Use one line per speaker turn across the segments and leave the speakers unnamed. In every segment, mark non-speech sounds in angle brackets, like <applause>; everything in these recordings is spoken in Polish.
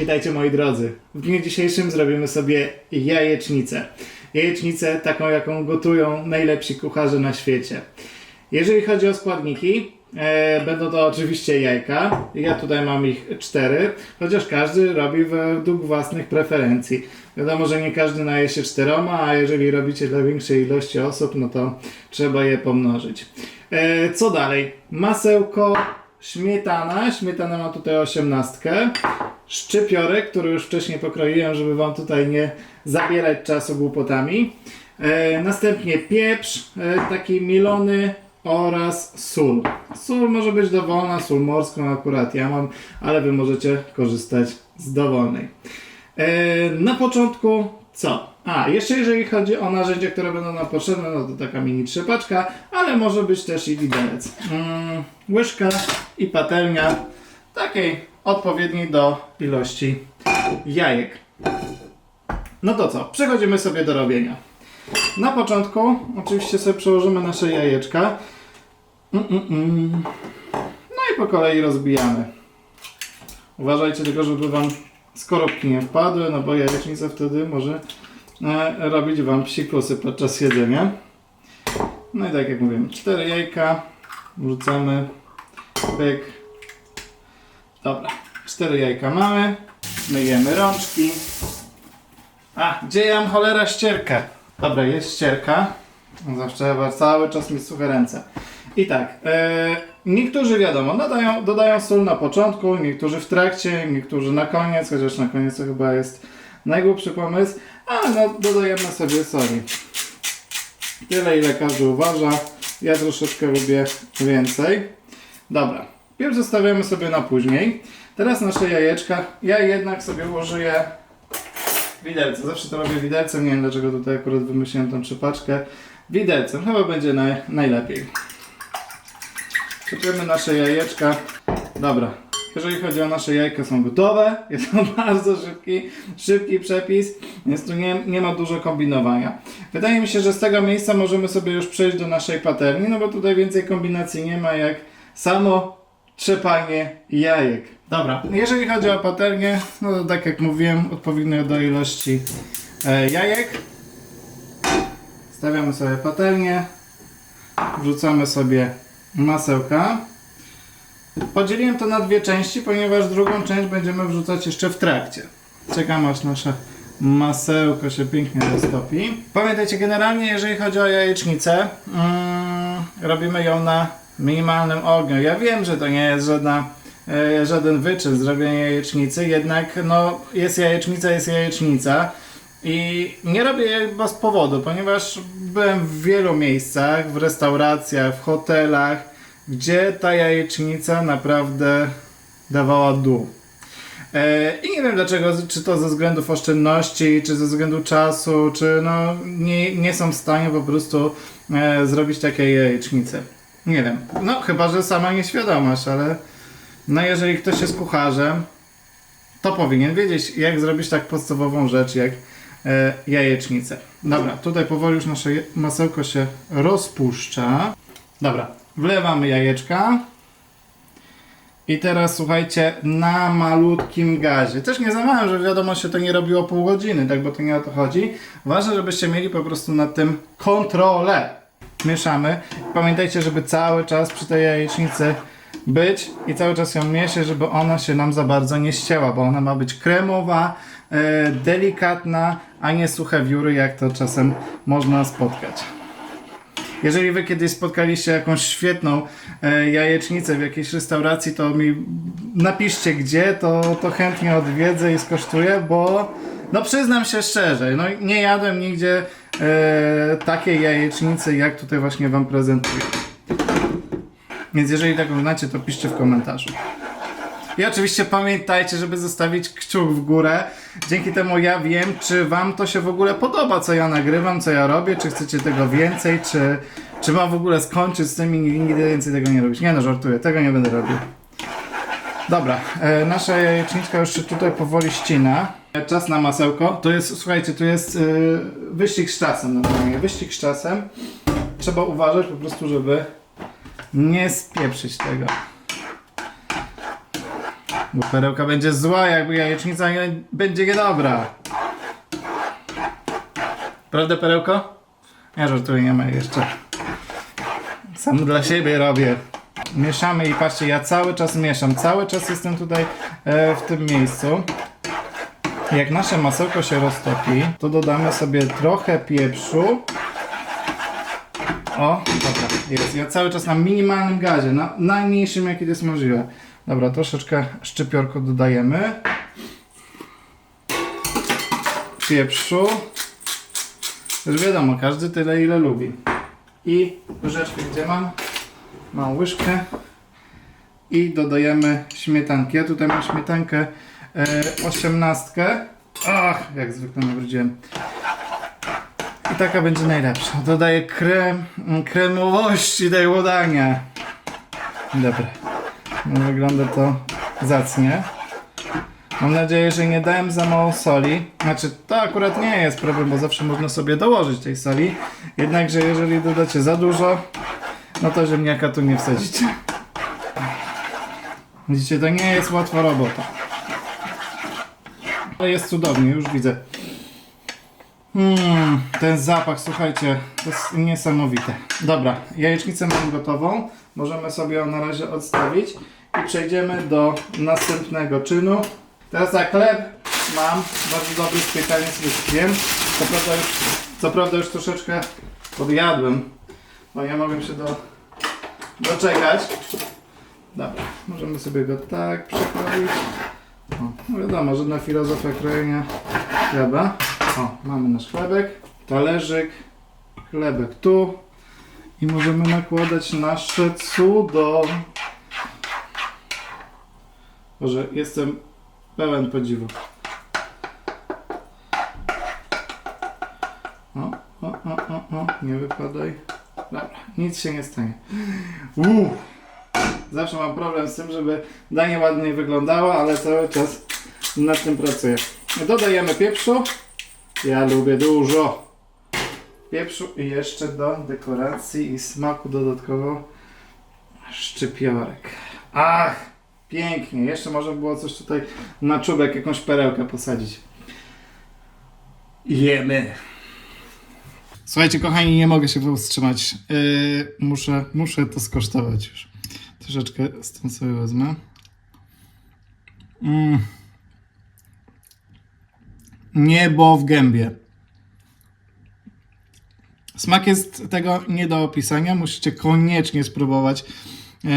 Witajcie moi drodzy. W dniu dzisiejszym zrobimy sobie jajecznicę. Jajecznicę taką, jaką gotują najlepsi kucharze na świecie. Jeżeli chodzi o składniki, e, będą to oczywiście jajka. Ja tutaj mam ich cztery, chociaż każdy robi według własnych preferencji. Wiadomo, że nie każdy naje się czteroma, a jeżeli robicie dla większej ilości osób, no to trzeba je pomnożyć. E, co dalej? Masełko, śmietana. Śmietana ma tutaj osiemnastkę. Szczypiorek, który już wcześniej pokroiłem, żeby wam tutaj nie zabierać czasu głupotami. E, następnie pieprz, e, taki milony oraz sól. Sól może być dowolna, sól morską akurat ja mam, ale wy możecie korzystać z dowolnej. E, na początku co? A, jeszcze jeżeli chodzi o narzędzia, które będą nam potrzebne, no to taka mini trzepaczka, ale może być też i widelec. Mm, łyżka i patelnia takiej odpowiedniej do ilości jajek. No to co? Przechodzimy sobie do robienia. Na początku oczywiście sobie przełożymy nasze jajeczka. Mm, mm, mm. No i po kolei rozbijamy. Uważajcie tylko, żeby wam skorupki nie wpadły, no bo jajecznica wtedy może robić wam psikusy podczas jedzenia. No i tak jak mówiłem, cztery jajka wrzucamy, pyk. Dobra, cztery jajka mamy, myjemy rączki. A, gdzie ja mam cholera ścierkę? Dobra, jest ścierka. Zawsze cały czas mieć suche ręce. I tak, e, niektórzy wiadomo, dodają, dodają sól na początku, niektórzy w trakcie, niektórzy na koniec, chociaż na koniec to chyba jest najgłupszy pomysł, ale no, dodajemy sobie soli. Tyle ile każdy uważa. Ja troszeczkę lubię więcej. Dobra, pierw zostawiamy sobie na później. Teraz nasze jajeczka. Ja jednak sobie użyję widelce. Zawsze to robię widelcem. Nie wiem dlaczego tutaj akurat wymyśliłem tą trzepaczkę. Widelcem. Chyba będzie naj, najlepiej. Czepiemy nasze jajeczka. Dobra. Jeżeli chodzi o nasze jajka, są gotowe. Jest to <laughs> bardzo szybki, szybki przepis, więc tu nie, nie ma dużo kombinowania. Wydaje mi się, że z tego miejsca możemy sobie już przejść do naszej patelni, no bo tutaj więcej kombinacji nie ma jak samo trzepanie jajek. Dobra, jeżeli chodzi o patelnię, no to tak jak mówiłem, odpowiednio do ilości e, jajek. Stawiamy sobie patelnię, wrzucamy sobie masełka. Podzieliłem to na dwie części, ponieważ drugą część będziemy wrzucać jeszcze w trakcie. Czekam aż nasze masełko się pięknie roztopi. Pamiętajcie, generalnie jeżeli chodzi o jajecznicę, mm, robimy ją na minimalnym ogniu. Ja wiem, że to nie jest żadna, e, żaden wyczyn zrobienia jajecznicy, jednak no, jest jajecznica, jest jajecznica. I nie robię jej bez powodu, ponieważ byłem w wielu miejscach, w restauracjach, w hotelach, gdzie ta jajecznica naprawdę dawała dół. E, I nie wiem dlaczego, czy to ze względów oszczędności, czy ze względu czasu, czy no nie, nie są w stanie po prostu e, zrobić takiej jajecznicy. Nie wiem. No chyba, że sama nieświadomość, ale no jeżeli ktoś jest kucharzem, to powinien wiedzieć, jak zrobić tak podstawową rzecz, jak e, jajecznicę. Dobra, tutaj powoli już nasze masełko się rozpuszcza. Dobra, wlewamy jajeczka. I teraz słuchajcie, na malutkim gazie. Też nie za małym, że wiadomo się to nie robiło pół godziny, tak, bo to nie o to chodzi. Ważne, żebyście mieli po prostu nad tym kontrolę. Mieszamy. Pamiętajcie, żeby cały czas przy tej jajecznicy być i cały czas ją mieszać, żeby ona się nam za bardzo nie ścięła, bo ona ma być kremowa, e, delikatna, a nie suche wióry, jak to czasem można spotkać. Jeżeli wy kiedyś spotkaliście jakąś świetną e, jajecznicę w jakiejś restauracji, to mi napiszcie gdzie, to, to chętnie odwiedzę i skosztuję, bo no przyznam się szczerze, no nie jadłem nigdzie e, takiej jajecznicy, jak tutaj właśnie wam prezentuję. Więc jeżeli tak znacie, to piszcie w komentarzu. I oczywiście pamiętajcie, żeby zostawić kciuk w górę. Dzięki temu ja wiem, czy wam to się w ogóle podoba, co ja nagrywam, co ja robię, czy chcecie tego więcej, czy, czy mam w ogóle skończyć z tym i nigdy więcej tego nie robić. Nie no, żartuję, tego nie będę robił. Dobra, e, nasza jajeczniczka już się tutaj powoli ścina. Czas na masełko. To jest, słuchajcie, tu jest e, wyścig z czasem normalnie. Wyścig z czasem. Trzeba uważać po prostu, żeby nie spieprzyć tego. Bo perełka będzie zła, jakby jajecznica nie będzie niedobra. Prawda, perełko? Ja żartuję, nie ma jeszcze. Sam dla siebie robię. Mieszamy i patrzcie, ja cały czas mieszam. Cały czas jestem tutaj e, w tym miejscu. Jak nasze masełko się roztopi, to dodamy sobie trochę pieprzu. O, dobra, jest. Ja cały czas na minimalnym gazie, na najmniejszym jaki to jest możliwe. Dobra, troszeczkę szczypiorko dodajemy. Pieprzu. Już wiadomo, każdy tyle ile lubi. I łyżeczkę gdzie mam? Mam łyżkę. I dodajemy śmietankę. Ja tutaj mam śmietankę e, osiemnastkę. Ach, jak zwykle nawróciłem. I taka będzie najlepsza. Dodaję krem, kremowości tego dania. Dobra. No, Wygląda to zacnie. Mam nadzieję, że nie dałem za mało soli. Znaczy, to akurat nie jest problem, bo zawsze można sobie dołożyć tej soli. Jednakże jeżeli dodacie za dużo, no to ziemniaka tu nie wsadzicie. Widzicie, to nie jest łatwa robota. Ale jest cudownie, już widzę. Hmm, ten zapach, słuchajcie, to jest niesamowite. Dobra, jajecznicę mam gotową. Możemy sobie ją na razie odstawić i przejdziemy do następnego czynu. Teraz tak, chleb mam bardzo dobry z piekania z listkiem. Co prawda już, co prawda już troszeczkę podjadłem, bo nie mogłem się do, doczekać. Dobra, możemy sobie go tak przekroić. No wiadomo, żadna filozofia krojenia chleba. O, mamy nasz chlebek, talerzyk, chlebek tu i możemy nakładać nasze cudo. Boże, jestem pełen podziwu. O, o, o, o, o, nie wypadaj. Dobra, nic się nie stanie. Uuu. Zawsze mam problem z tym, żeby danie ładniej wyglądało, ale cały czas nad tym pracuję. Dodajemy pieprzu. Ja lubię dużo pieprzu i jeszcze do dekoracji i smaku dodatkowo szczypiorek. Ach, pięknie. Jeszcze może było coś tutaj na czubek, jakąś perełkę posadzić. Jemy. Słuchajcie, kochani, nie mogę się powstrzymać. Yy, muszę, muszę to skosztować już. Troszeczkę stąd sobie wezmę. Mm. Niebo w gębie. Smak jest tego nie do opisania. Musicie koniecznie spróbować e,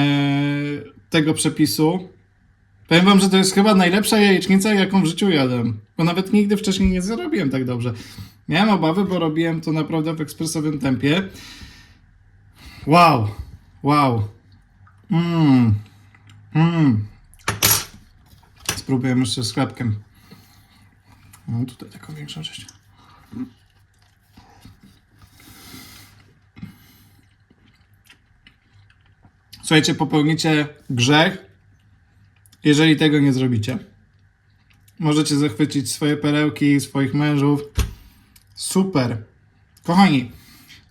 tego przepisu. Powiem wam, że to jest chyba najlepsza jajecznica, jaką w życiu jadłem. Bo nawet nigdy wcześniej nie zrobiłem tak dobrze. Miałem obawy, bo robiłem to naprawdę w ekspresowym tempie. Wow. Wow. Mmm. Mmm. Spróbujemy jeszcze z chlebkiem. Mam tutaj taką większą część. Słuchajcie, popełnicie grzech, jeżeli tego nie zrobicie. Możecie zachwycić swoje perełki, swoich mężów. Super. Kochani,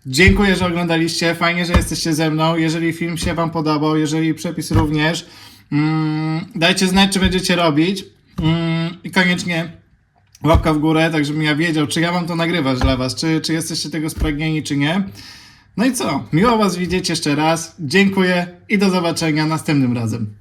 dziękuję, że oglądaliście. Fajnie, że jesteście ze mną. Jeżeli film się Wam podobał, jeżeli przepis również, mm, dajcie znać, czy będziecie robić. Mm, I koniecznie łapka w górę, tak żebym ja wiedział, czy ja mam to nagrywać dla Was, czy, czy jesteście tego spragnieni, czy nie. No i co? Miło Was widzieć jeszcze raz. Dziękuję i do zobaczenia następnym razem.